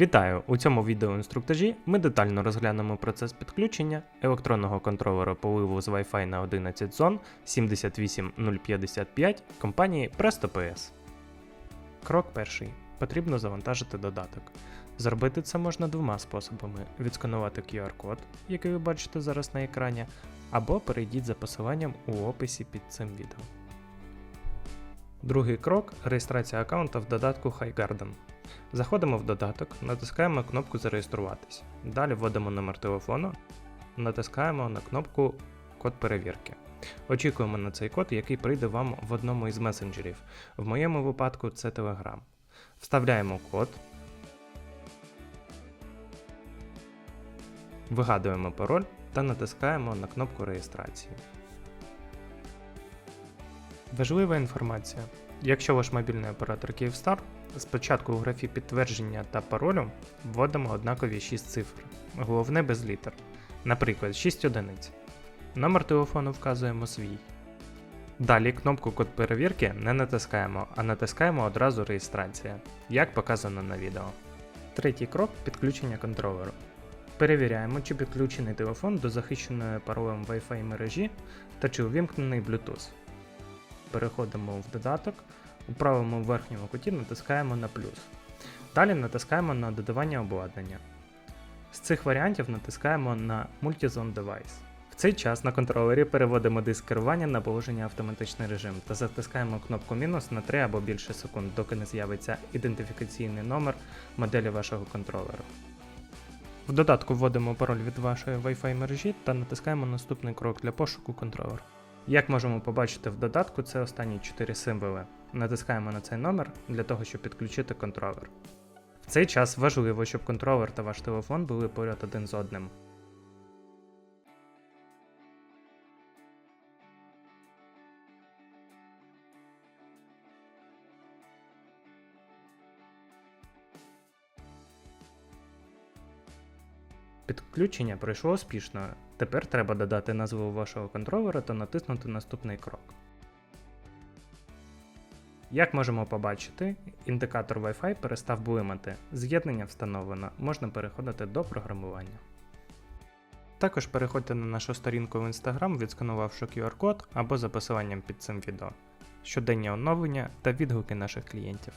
Вітаю! У цьому відеоінструктажі ми детально розглянемо процес підключення електронного контролера поливу з Wi-Fi на 11 зон 78055 компанії PrestoPS. Крок перший. Потрібно завантажити додаток. Зробити це можна двома способами: відсканувати QR-код, який ви бачите зараз на екрані, або перейдіть за посиланням у описі під цим відео. Другий крок реєстрація аккаунта в додатку HighGarden. Заходимо в додаток, натискаємо кнопку Зареєструватись. Далі вводимо номер телефону, натискаємо на кнопку Код перевірки. Очікуємо на цей код, який прийде вам в одному із месенджерів. В моєму випадку це Telegram. Вставляємо код. Вигадуємо пароль та натискаємо на кнопку реєстрації. Важлива інформація. Якщо ваш мобільний оператор Kyivstar, спочатку у графі підтвердження та паролю вводимо однакові 6 цифр, головне без літер, наприклад, 6 одиниць. Номер телефону вказуємо свій. Далі кнопку код перевірки не натискаємо, а натискаємо одразу реєстрація, як показано на відео. Третій крок підключення контролеру. Перевіряємо, чи підключений телефон до захищеної паролем Wi-Fi мережі та чи увімкнений Bluetooth. Переходимо в додаток, у правому верхньому куті натискаємо на плюс. Далі натискаємо на додавання обладнання. З цих варіантів натискаємо на Multizone Device. В цей час на контролері переводимо диск керування на положення автоматичний режим та затискаємо кнопку мінус на 3 або більше секунд, доки не з'явиться ідентифікаційний номер моделі вашого контролера. В додатку вводимо пароль від вашої Wi-Fi мережі та натискаємо наступний крок для пошуку контролера. Як можемо побачити в додатку, це останні 4 символи. Натискаємо на цей номер для того, щоб підключити контролер. В цей час важливо, щоб контролер та ваш телефон були поряд один з одним. Підключення пройшло успішно. Тепер треба додати назву вашого контролера та натиснути наступний крок. Як можемо побачити, індикатор Wi-Fi перестав блимати. З'єднання встановлено, можна переходити до програмування. Також переходьте на нашу сторінку в Instagram, відсканувавши QR-код або за посиланням під цим відео. Щоденні оновлення та відгуки наших клієнтів.